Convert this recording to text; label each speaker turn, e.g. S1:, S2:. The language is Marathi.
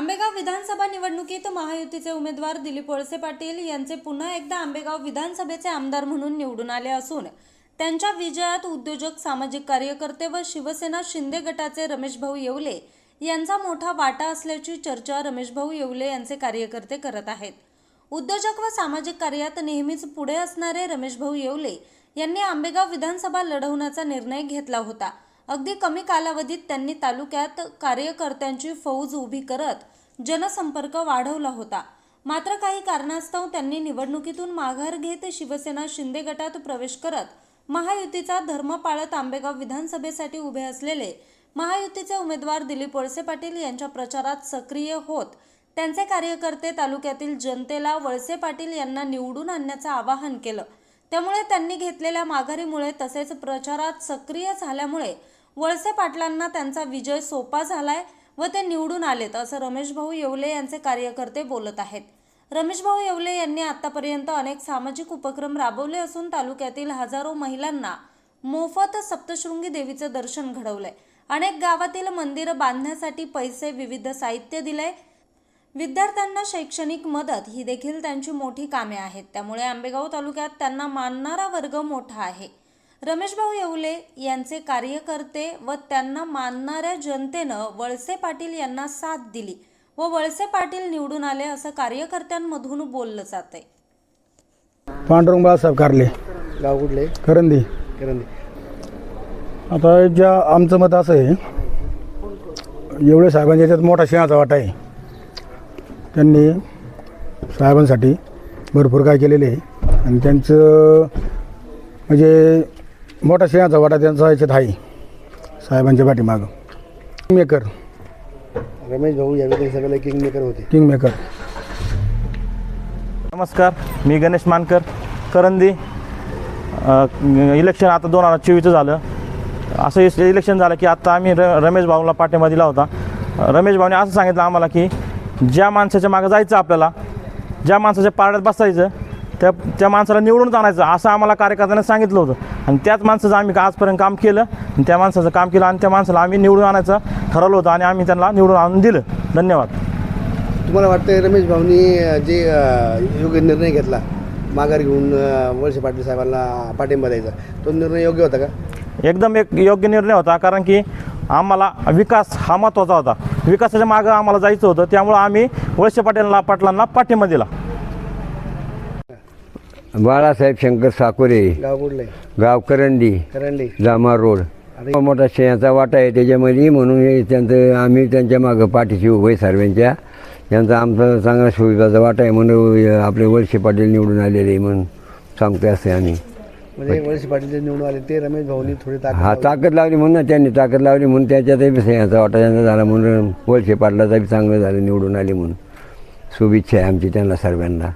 S1: आंबेगाव विधानसभा निवडणुकीत महायुतीचे उमेदवार दिलीप वळसे पाटील यांचे पुन्हा एकदा आंबेगाव विधानसभेचे आमदार म्हणून निवडून आले असून त्यांच्या विजयात उद्योजक सामाजिक कार्यकर्ते व शिवसेना शिंदे गटाचे रमेश भाऊ येवले यांचा मोठा वाटा असल्याची चर्चा रमेश भाऊ येवले यांचे कार्यकर्ते करत आहेत. उद्योजक व सामाजिक कार्यात नेहमीच पुढे असणारे रमेश भाऊ येवले यांनी आंबेगाव विधानसभा लढवण्याचा निर्णय घेतला होता. अगदी कमी कालावधीत त्यांनी तालुक्यात कार्यकर्त्यांची फौज उभी करत जनसंपर्क वाढवला होता. मात्र काही कारणास्तव त्यांनी निवडणुकीतून माघार घेत शिवसेना शिंदे गटात प्रवेश करत महायुतीचा धर्म पाळत आंबेगाव विधानसभेसाठी उभे असलेले महायुतीचे उमेदवार दिलीप वळसे पाटील यांच्या प्रचारात सक्रिय होत त्यांचे कार्यकर्ते तालुक्यातील जनतेला वळसे पाटील यांना निवडून आणण्याचं आवाहन केलं. त्यामुळे त्यांनी घेतलेल्या माघारीमुळे तसेच प्रचारात सक्रिय झाल्यामुळे वळसे पाटलांना त्यांचा विजय सोपा झालाय व ते निवडून आलेत असं रमेश भाऊ येवले यांचे कार्यकर्ते बोलत आहेत. रमेश भाऊ येवले यांनी आतापर्यंत अनेक सामाजिक उपक्रम राबवले असून तालुक्यातील हजारो महिलांना मोफत सप्तशृंगी देवीचं दर्शन घडवलंय. अनेक गावातील मंदिरं बांधण्यासाठी पैसे विविध साहित्य दिलंय. विद्यार्थ्यांना शैक्षणिक मदत ही देखील त्यांची मोठी कामे आहेत. त्यामुळे आंबेगाव तालुक्यात त्यांना मानणारा वर्ग मोठा आहे. रमेश भाऊ येवले यांचे कार्यकर्ते व त्यांना मानणाऱ्या जनतेनं वळसे पाटील यांना साथ दिली व वळसे पाटील निवडून आले असं कार्यकर्त्यांमधून बोललं जातंय.
S2: पांडुरंग बाळासाहेब कारले.
S3: गाव कुठले?
S2: करंदी.
S3: करंदी.
S2: आता ज्या आमचं मत असं आहे एवढे साहेबांच्या याच्यात मोठा सिंहाचा वाटा आहे. त्यांनी साहेबांसाठी भरपूर काय केलेले आहे. आणि त्यांचं म्हणजे मोठा सिंहाचा वाटा त्यांचा याच्यात आहे साहेबांच्या पाठीमागं. मेकर
S3: रमेश भाऊ यावेळी सगळे किंग मेकर होते.
S2: किंग मेकर
S4: नमस्कार मी गणेश मानकर. करंदी इलेक्शन आता दोन हजार चोवीसचं झालं. असं इस- इलेक्शन झालं की आता आम्ही र रमेश भाऊला पाठिंबा दिला होता. रमेश भाऊने असं सांगितलं आम्हाला की ज्या माणसाच्या मागं जायचं आपल्याला ज्या माणसाच्या पारड्यात बसायचं त्या त्या माणसाला निवडून आणायचं असं आम्हाला कार्यकर्त्यांनी सांगितलं होतं. आणि त्याच माणसाचं आम्ही आजपर्यंत काम केलं आणि त्या माणसाचं काम केलं आणि त्या माणसाला आम्ही निवडून आणायचं ठरवलं होतं आणि आम्ही त्यांना निवडून आणून दिलं. धन्यवाद.
S3: तुम्हाला वाटतं रमेश भाऊनी जे योग्य निर्णय घेतला माघार घेऊन वळसे पाटील साहेबांना पाठिंबा द्यायचा तो निर्णय योग्य होता का?
S4: एकदम एक योग्य निर्णय होता कारण की आम्हाला विकास हा महत्त्वाचा होता. विकासाच्या मागं आम्हाला जायचं होतं त्यामुळं आम्ही वळसे पाटीलला पाटलांना पाठिंबा दिला.
S5: बाळासाहेब शंकर साकोरे
S3: गाव कुठले
S5: गाव करंदी
S3: करंडी.
S5: जामा रोड. मोठा शेणाचा वाटा आहे त्याच्यामध्ये म्हणून हे त्यांचं आम्ही त्यांच्या मागं पाठीशी उभं आहे सर्वांच्या. यांचा आमचा चांगला सुविधाचा वाटा आहे म्हणून आपले वळसे पाटील निवडून आलेले आहे म्हणून सांगतोय असे आम्ही.
S3: म्हणजे वळसे पाटील जे निवडून आले ते रमेश भाऊनी थोडी
S5: हा ताकद लावली म्हणून ना त्यांनी ताकद लावली म्हणून त्याच्यातही शेणाचा वाटा त्यांचा झाला म्हणून वळसे पाटलाचा बी चांगलं झालं निवडून आले म्हणून. शुभेच्छा आहे आमची त्यांना सर्वांना.